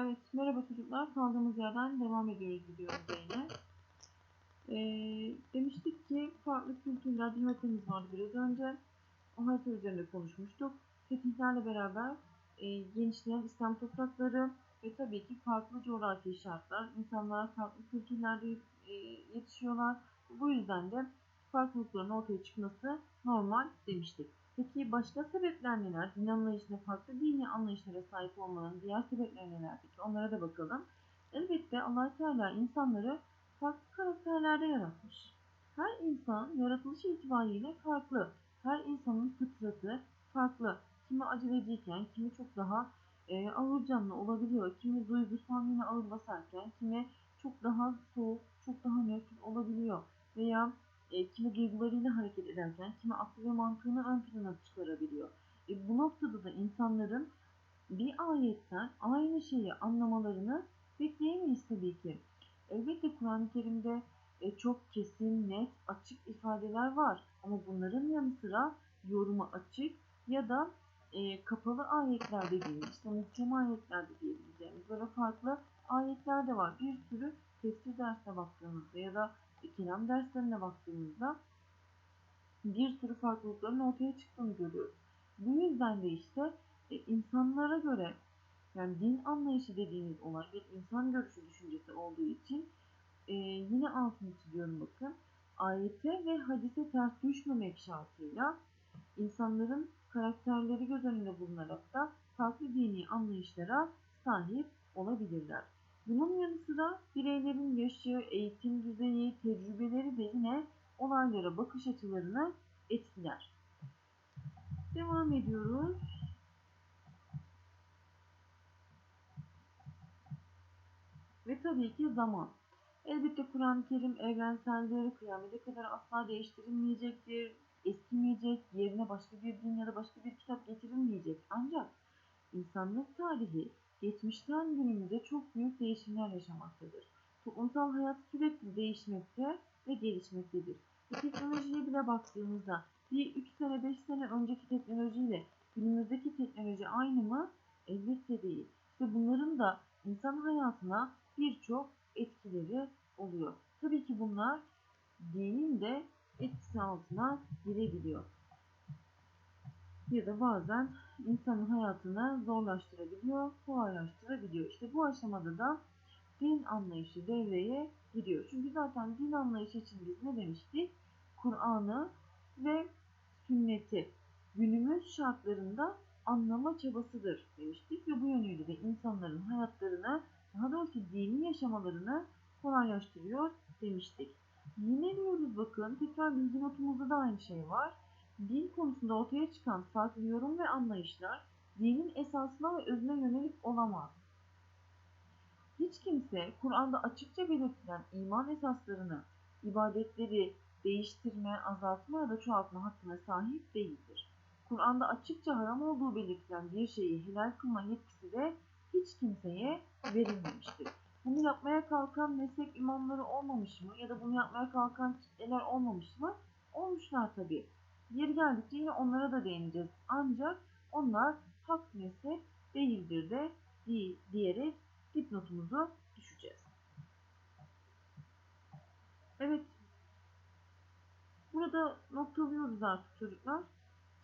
Evet, merhaba çocuklar. Kaldığımız yerden devam ediyoruz videomuza yine. Ee, demiştik ki farklı kültürler, bir haritamız vardı biraz önce. O harita üzerinde konuşmuştuk. Fetihlerle beraber e, genişleyen İslam toprakları ve tabii ki farklı coğrafi şartlar. İnsanlar farklı kültürlerde e, yetişiyorlar. Bu yüzden de farklılıkların ortaya çıkması normal demiştik. Peki başka sebepler neler? Din anlayışına, farklı dini anlayışlara sahip olmanın diğer sebepleri neler? Peki onlara da bakalım. Elbette allah Teala insanları farklı karakterlerde yaratmış. Her insan yaratılış itibariyle farklı. Her insanın fıtratı farklı. Kimi aceleciyken, kimi çok daha e, ağır canlı olabiliyor. Kimi duygusal yine ağır basarken, kimi çok daha soğuk, çok daha nötr olabiliyor. Veya e, kimi duygularıyla hareket ederken kimi aklı ve mantığını ön plana çıkarabiliyor. E, bu noktada da insanların bir ayetten aynı şeyi anlamalarını bekleyemeyiz tabii ki. Elbette Kur'an-ı Kerim'de e, çok kesin, net, açık ifadeler var. Ama bunların yanı sıra yoruma açık ya da e, kapalı ayetler dediğimiz, işte muhkem ayetler diyebileceğimiz böyle farklı ayetler de var. Bir sürü tefsir dersine baktığımızda ya da kelam derslerine baktığımızda bir sürü farklılıkların ortaya çıktığını görüyoruz. Bu yüzden de işte e, insanlara göre yani din anlayışı dediğimiz olay bir insan görüşü düşüncesi olduğu için e, yine altını çiziyorum bakın ayete ve hadise ters düşmemek şartıyla insanların karakterleri göz önünde bulunarak da farklı dini anlayışlara sahip olabilirler. Bunun yanı sıra bireylerin yaşı, eğitim düzeyi, tecrübeleri de yine olaylara bakış açılarını etkiler. Devam ediyoruz. Ve tabii ki zaman. Elbette Kur'an-ı Kerim evrenseldir, kıyamete kadar asla değiştirilmeyecektir, eskimeyecek, yerine başka bir din ya da başka bir kitap getirilmeyecek. Ancak insanlık tarihi geçmişten günümüze çok büyük değişimler yaşamaktadır. Toplumsal hayat sürekli değişmekte ve gelişmektedir. Bu teknolojiye bile baktığımızda bir 3 sene 5 sene önceki teknolojiyle günümüzdeki teknoloji aynı mı? Elbette değil. İşte bunların da insan hayatına birçok etkileri oluyor. Tabii ki bunlar dinin de etkisi altına girebiliyor ya da bazen insanın hayatını zorlaştırabiliyor, kolaylaştırabiliyor. İşte bu aşamada da din anlayışı devreye giriyor. Çünkü zaten din anlayışı için biz ne demiştik? Kur'an'ı ve sünneti günümüz şartlarında anlama çabasıdır demiştik ve bu yönüyle de insanların hayatlarını daha doğrusu dini yaşamalarını kolaylaştırıyor demiştik. Yine diyoruz bakın tekrar bilgi notumuzda da aynı şey var din konusunda ortaya çıkan farklı yorum ve anlayışlar dinin esasına ve özüne yönelik olamaz. Hiç kimse Kur'an'da açıkça belirtilen iman esaslarını, ibadetleri değiştirme, azaltma ya da çoğaltma hakkına sahip değildir. Kur'an'da açıkça haram olduğu belirtilen bir şeyi helal kılma yetkisi de hiç kimseye verilmemiştir. Bunu yapmaya kalkan meslek imamları olmamış mı ya da bunu yapmaya kalkan kitleler olmamış mı? Olmuşlar tabii. Yeri geldikçe yine onlara da değineceğiz. Ancak onlar hak mezhep değildir de diyerek dipnotumuzu düşeceğiz. Evet. Burada noktalıyoruz artık çocuklar.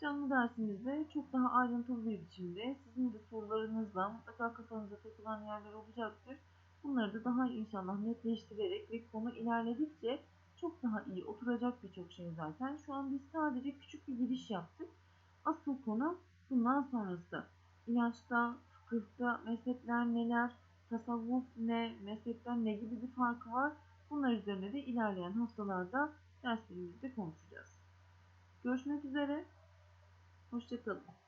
Canlı dersimizde çok daha ayrıntılı bir biçimde sizin de sorularınızla mutlaka kafanıza takılan yerler olacaktır. Bunları da daha inşallah netleştirerek ve konu ilerledikçe çok daha iyi oturacak birçok şey zaten. Şu an biz sadece küçük bir giriş yaptık. Asıl konu bundan sonrası. İnançta, fıkıhta, mezhepler neler, tasavvuf ne, mezhepten ne gibi bir farkı var? Bunlar üzerine de ilerleyen haftalarda derslerimizde konuşacağız. Görüşmek üzere. Hoşçakalın.